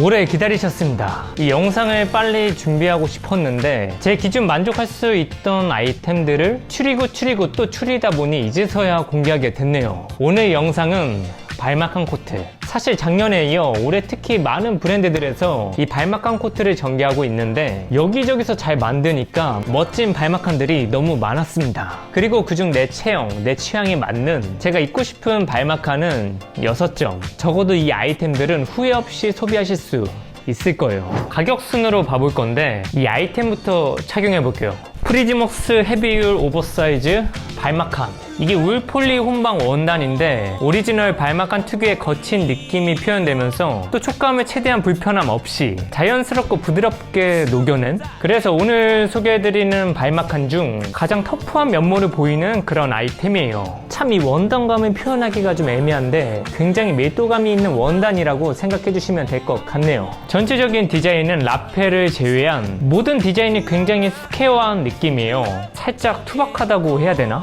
오래 기다리셨습니다. 이 영상을 빨리 준비하고 싶었는데 제 기준 만족할 수 있던 아이템들을 추리고 추리고 또 추리다 보니 이제서야 공개하게 됐네요. 오늘 영상은 발막한 코트. 사실 작년에 이어 올해 특히 많은 브랜드들에서 이 발막한 코트를 전개하고 있는데 여기저기서 잘 만드니까 멋진 발막한들이 너무 많았습니다. 그리고 그중 내 체형, 내 취향에 맞는 제가 입고 싶은 발막한은 6점. 적어도 이 아이템들은 후회 없이 소비하실 수 있을 거예요. 가격 순으로 봐볼 건데 이 아이템부터 착용해 볼게요. 프리즈먹스 헤비율 오버사이즈 발막한 이게 울폴리 혼방 원단인데 오리지널 발막한 특유의 거친 느낌이 표현되면서 또 촉감에 최대한 불편함 없이 자연스럽고 부드럽게 녹여낸? 그래서 오늘 소개해드리는 발막한 중 가장 터프한 면모를 보이는 그런 아이템이에요. 참 이 원단감을 표현하기가 좀 애매한데 굉장히 밀도감이 있는 원단이라고 생각해 주시면 될 것 같네요. 전체적인 디자인은 라펠을 제외한 모든 디자인이 굉장히 스퀘어한 느낌이에요. 살짝 투박하다고 해야 되나?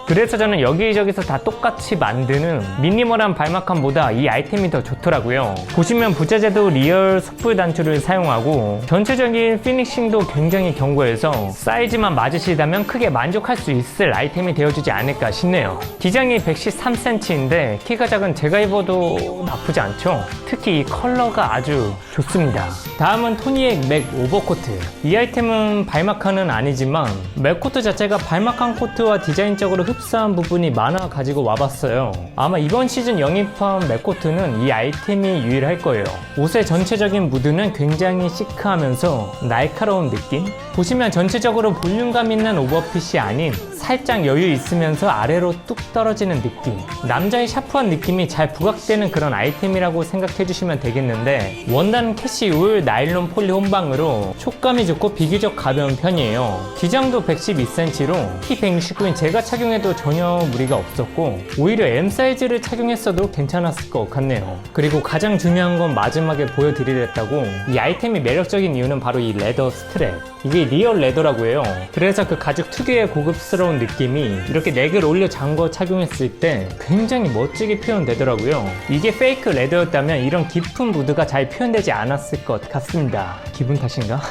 그래서 저는 여기저기서 다 똑같이 만드는 미니멀한 발막함보다 이 아이템이 더 좋더라고요. 보시면 부자재도 리얼 숯불 단추를 사용하고 전체적인 피니싱도 굉장히 견고해서 사이즈만 맞으시다면 크게 만족할 수 있을 아이템이 되어주지 않을까 싶네요. 기장이 113cm인데 키가 작은 제가 입어도 나쁘지 않죠? 특히 이 컬러가 아주 좋습니다. 다음은 토니엑 맥 오버코트. 이 아이템은 발막함은 아니지만 맥코트 자체가 발막한 코트와 디자인적으로 흡사한 부분이 많아 가지고 와봤어요. 아마 이번 시즌 영입한 맥코트는 이 아이템이 유일할 거예요. 옷의 전체적인 무드는 굉장히 시크하면서 날카로운 느낌? 보시면 전체적으로 볼륨감 있는 오버핏이 아닌 살짝 여유 있으면서 아래로 뚝 떨어지는 느낌. 남자의 샤프한 느낌이 잘 부각되는 그런 아이템이라고 생각해 주시면 되겠는데 원단은 캐시 울 나일론 폴리 혼방으로 촉감이 좋고 비교적 가벼운 편이에요. 기장도 112cm로 키 169인 제가 착용해도 전혀 무리가 없었고 오히려 M 사이즈를 착용했어도 괜찮았을 것 같네요. 그리고 가장 중요한 건 마지막에 보여드리겠다고 이 아이템이 매력적인 이유는 바로 이 레더 스트랩. 이게 리얼 레더라고 해요. 그래서 그 가죽 특유의 고급스러운 느낌이 이렇게 넥을 올려 잠궈 착용했을 때 굉장히 멋지게 표현되더라고요. 이게 페이크 레더였다면 이런 깊은 무드가 잘 표현되지 않았을 것 같습니다. 기분 탓인가?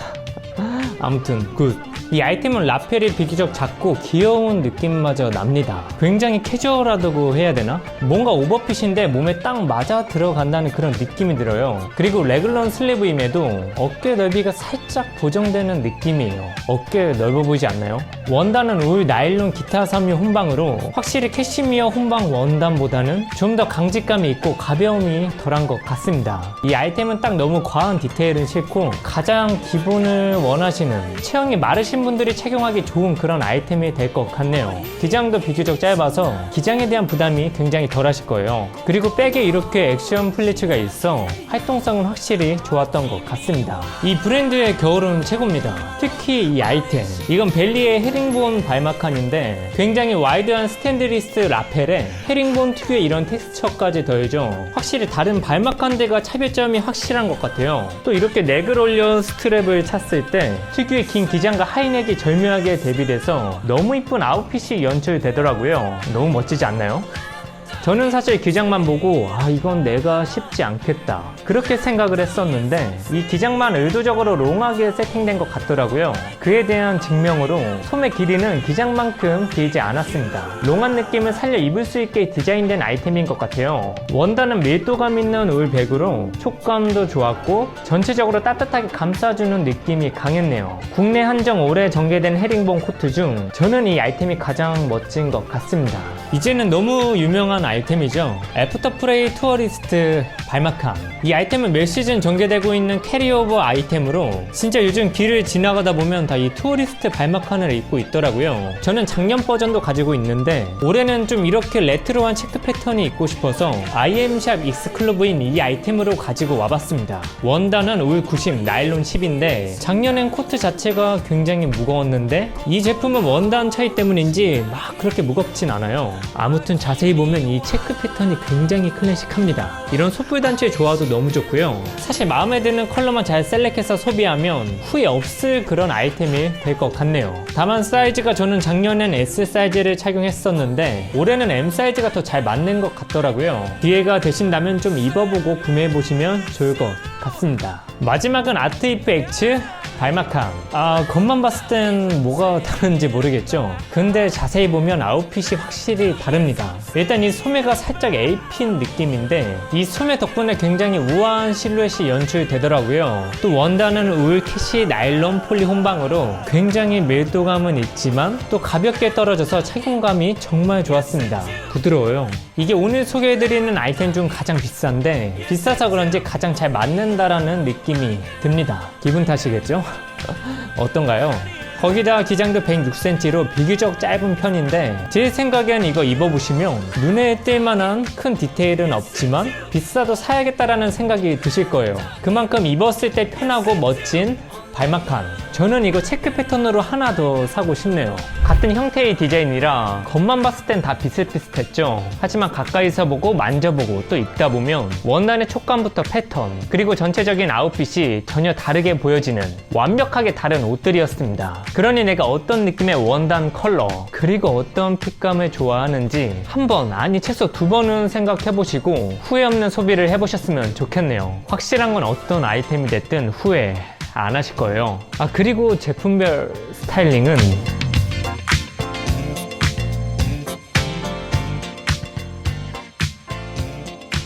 아무튼 굿. 이 아이템은 라펠이 비교적 작고 귀여운 느낌마저 납니다. 굉장히 캐주얼하다고 해야 되나? 뭔가 오버핏인데 몸에 딱 맞아 들어간다는 그런 느낌이 들어요. 그리고 레글런 슬리브임에도 어깨 넓이가 살짝 보정되는 느낌이에요. 어깨 넓어 보이지 않나요? 원단은 울 나일론 기타 섬유 혼방으로 확실히 캐시미어 혼방 원단보다는 좀 더 강직감이 있고 가벼움이 덜한 것 같습니다. 이 아이템은 딱 너무 과한 디테일은 싫고 가장 기본을 원하시는 체형이 마르신 분들이 착용하기 좋은 그런 아이템이 될 것 같네요. 기장도 비교적 짧아서 기장에 대한 부담이 굉장히 덜 하실 거예요. 그리고 백에 이렇게 액션 플리츠가 있어 활동성은 확실히 좋았던 것 같습니다. 이 브랜드의 겨울은 최고입니다. 특히 이 아이템. 이건 벨리의 헤링본 발막한인데 굉장히 와이드한 스탠드리스트 라펠에 헤링본 특유의 이런 텍스처까지 더해져 확실히 다른 발막한 데가 차별점이 확실한 것 같아요. 또 이렇게 올려 스트랩을 찼을 때 특유의 긴 기장과 하 이넥이 절묘하게 대비돼서 너무 이쁜 아웃핏이 연출되더라고요. 너무 멋지지 않나요? 저는 사실 기장만 보고 아 이건 내가 쉽지 않겠다. 그렇게 생각을 했었는데 이 기장만 의도적으로 롱하게 세팅된 것 같더라고요. 그에 대한 증명으로 소매 길이는 기장만큼 길지 않았습니다. 롱한 느낌을 살려 입을 수 있게 디자인된 아이템인 것 같아요. 원단은 밀도감 있는 울백으로 촉감도 좋았고 전체적으로 따뜻하게 감싸주는 느낌이 강했네요. 국내 한정 올해 전개된 헤링본 코트 중 저는 이 아이템이 가장 멋진 것 같습니다 이제는 너무 유명한 아이템이죠. 애프터 프레이 투어리스트 발막함. 이 아이템은 몇 시즌 전개되고 있는 캐리오버 아이템으로 진짜 요즘 길을 지나가다 보면 다 이 투어리스트 발막함을 입고 있더라고요. 저는 작년 버전도 가지고 있는데 올해는 좀 이렇게 레트로한 체크 패턴이 입고 싶어서 IM샵 익스클로브인 이 아이템으로 가지고 와봤습니다. 원단은 울 90, 나일론 10인데 작년엔 코트 자체가 굉장히 무거웠는데 이 제품은 원단 차이 때문인지 막 그렇게 무겁진 않아요. 아무튼 자세히 보면 이 체크 패턴이 굉장히 클래식합니다. 이런 숯불 단추의 조화도 너무 좋고요. 사실 마음에 드는 컬러만 잘 셀렉해서 소비하면 후회 없을 그런 아이템이 될 것 같네요. 다만 사이즈가 저는 작년엔 S 사이즈를 착용했었는데 올해는 M 사이즈가 더 잘 맞는 것 같더라고요. 기회가 되신다면 좀 입어보고 구매해보시면 좋을 것 같습니다. 마지막은 아트 이프 X 발막함. 아, 겉만 봤을 땐 뭐가 다른지 모르겠죠? 근데 자세히 보면 아웃핏이 확실히 다릅니다. 일단 이 소매가 살짝 A핀 느낌인데 이 소매 덕분에 굉장히 우아한 실루엣이 연출되더라고요. 또 원단은 울 캐시 나일론 폴리 혼방으로 굉장히 밀도감은 있지만 또 가볍게 떨어져서 착용감이 정말 좋았습니다. 부드러워요. 이게 오늘 소개해드리는 아이템 중 가장 비싼데 비싸서 그런지 가장 잘 맞는다라는 느낌이 듭니다. 기분 탓이겠죠? Bye. 어떤가요? 거기다 기장도 106cm로 비교적 짧은 편인데 제 생각엔 이거 입어보시면 눈에 띌 만한 큰 디테일은 없지만 비싸도 사야겠다라는 생각이 드실 거예요. 그만큼 입었을 때 편하고 멋진 발막한 저는 이거 체크 패턴으로 하나 더 사고 싶네요 같은 형태의 디자인이라 겉만 봤을 땐 다 비슷비슷했죠 하지만 가까이서 보고 만져보고 또 입다 보면 원단의 촉감부터 패턴 그리고 전체적인 아웃핏이 전혀 다르게 보여지는 완벽하게 다른 옷들이었습니다 그러니 내가 어떤 느낌의 원단 컬러 그리고 어떤 핏감을 좋아하는지 한번 아니 최소 두 번은 생각해 보시고 후회 없는 소비를 해보셨으면 좋겠네요 확실한 건 어떤 아이템이 됐든 후회 안 하실 거예요. 아, 그리고 제품별 스타일링은